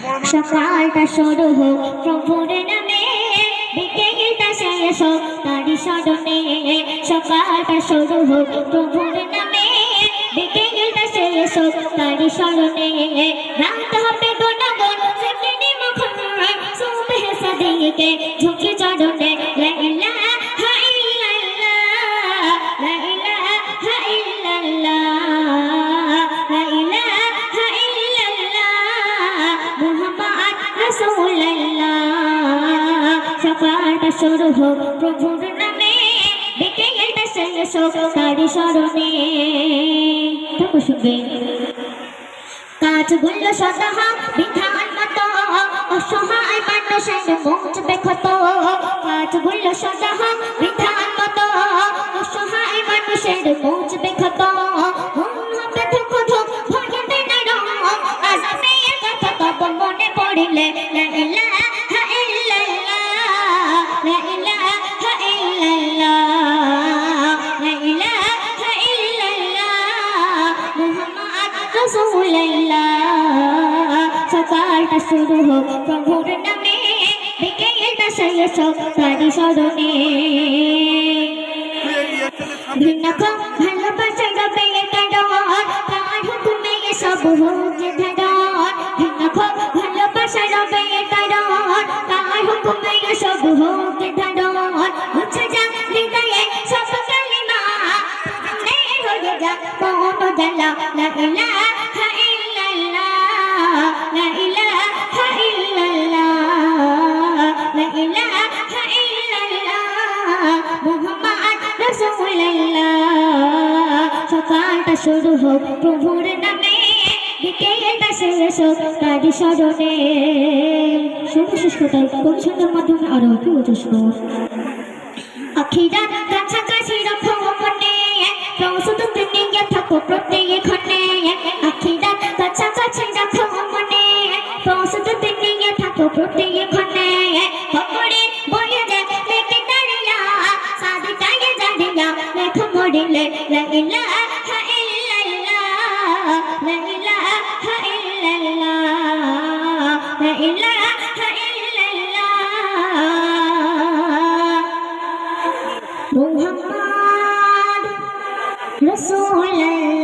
সকালটা শুরু হোক প্রভুর নামে। বিকেলটা শেষ হোক তারি স্মরণে সকালটা শুরু হোক প্রভুর নামে। বিকেলটা শেষ হোক তারি স্মরণে রাত হবে সকালটা শুরু হোক প্রভুর নামে বিকেলটা শেষ হোক তারি স্মরণে থাকো শুনবে কাজগুলো সদাহা বিধান মতো অসহায় মানুষের মুচবে ক্ষত কাজগুলো সদাহা বিধান মতো অসহায় মানুষের মুচবে ক্ষত মনে পড়িলে সকালটা শুরু হোক প্রভুর নামে বিকেলটা শেষ হোক তারি স্মরণে ভিন্নক্ষম ভালোবাসা রবে কারণ তার হুকুমে সব হোক কারণ তার হুকুমে সব হোক ধারণ মুছে যা হৃদয়ে সব শুরু হোক প্রভুর নামে হোক তারি স্মরণে সর্বশেষ কথা পরিচ্ছন্নের মাধ্যমে আরও বলছে শোনো আখিরা কাছাকাছি রাখো মনে প্রস্তুত নিয়ে থাকো প্রত্যেকক্ষণে আখিরা কাছাকাছি রাখো মনে প্রস্তুত নিয়ে থাকো প্রত্যেকক্ষণে হকরে বয়ে যায় লেকে দাঁড়িয়া সাদি টাইয়ে জানিয়া লেখো মরিলে লা ইলাহা ইল্লাল্লাহ লা رسول الله